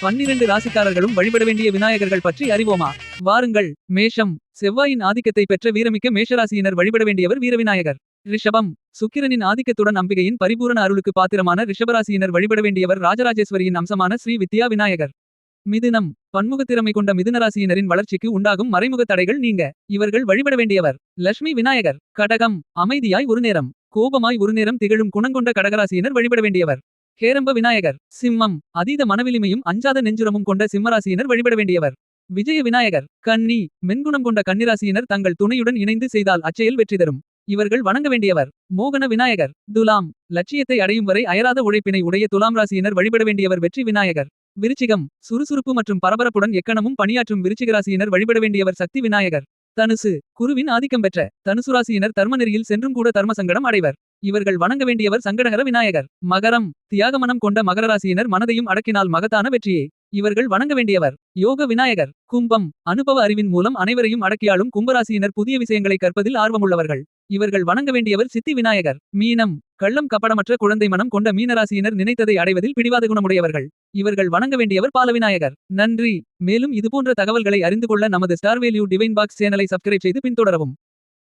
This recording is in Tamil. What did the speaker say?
பன்னிரண்டு ராசிக்காரர்களும் வழிபட வேண்டிய விநாயகர்கள் பற்றி அறிவோமா? வாருங்கள். மேஷம். செவ்வாயின் ஆதிக்கத்தை பெற்ற வீரமிக்க மேஷராசியினர் வழிபட வேண்டியவர் வீரவிநாயகர். ரிஷபம். சுக்கிரனின் ஆதிக்கத்துடன் அம்பிகையின் பரிபூரண அருளுக்கு பாத்திரமான ரிஷபராசியினர் வழிபட வேண்டியவர் ராஜராஜேஸ்வரியின் அம்சமான ஸ்ரீ வித்யா விநாயகர். மிதுனம். பன்முகத்திறமை கொண்ட மிதுனராசியினரின் வளர்ச்சிக்கு உண்டாகும் மறைமுக தடைகள் நீங்க. இவர்கள் வழிபட வேண்டியவர் லட்சுமி விநாயகர். கடகம். அமைதியாய் ஒரு நேரம். கோபமாய் ஒரு நேரம் திகழும் குணங்கொண்ட கடகராசியினர் வழிபட வேண்டியவர். ஹேரம்ப விநாயகர் சிம்மம் அதீத மனவிலிமையும் அஞ்சாத நெஞ்சுரமும் கொண்ட சிம்மராசியினர் வழிபட வேண்டியவர். விஜய விநாயகர் கன்னி மென்குணம் கொண்ட கன்னிராசியினர் தங்கள் துணையுடன் இணைந்து செய்தால் அச்செயல் வெற்றி தரும். இவர்கள் வணங்க வேண்டியவர் மோகன விநாயகர் துலாம் லட்சியத்தை அடையும் வரை அயராத உழைப்பினை உடைய துலாம் ராசியினர் வழிபட வேண்டியவர் வெற்றி விநாயகர். விருச்சிகம் சுறுசுறுப்பு மற்றும் பரபரப்புடன் எக்கணமும் பணியாற்றும் விருச்சிகராசியினர் வழிபட வேண்டியவர் சக்தி விநாயகர். தனுசு குருவின் ஆதிக்கம் பெற்ற தனுசுராசியினர் தர்மநெறியில் சென்றும் கூட தர்ம சங்கடம் அடைவர். இவர்கள் வணங்க வேண்டியவர் சங்கடகர விநாயகர். மகரம் தியாகமனம் கொண்ட மகர ராசியினர் மனதையும் அடக்கினால் மகத்தான வெற்றியே. இவர்கள் வணங்க வேண்டியவர் யோக விநாயகர். கும்பம் அனுபவ அறிவின் மூலம் அனைவரையும் அடக்கியாலும் கும்பராசியினர் புதிய விஷயங்களை கற்பதில் ஆர்வமுள்ளவர்கள். இவர்கள் வணங்க வேண்டியவர் சித்தி விநாயகர் மீனம் கள்ளம் கப்படமற்ற குழந்தை மனம் கொண்ட மீனராசியினர் நினைத்ததை அடைவதில் பிடிவாத குணமுடையவர்கள். இவர்கள் வணங்க வேண்டியவர் பாலவிநாயகர். நன்றி. மேலும் இதுபோன்ற தகவல்களை அறிந்து கொள்ள நமது ஸ்டார் வேல்யூ டிவைன் பாக்ஸ் சேனலை சப்ஸ்கிரைப் செய்து பின்தொடரவும்.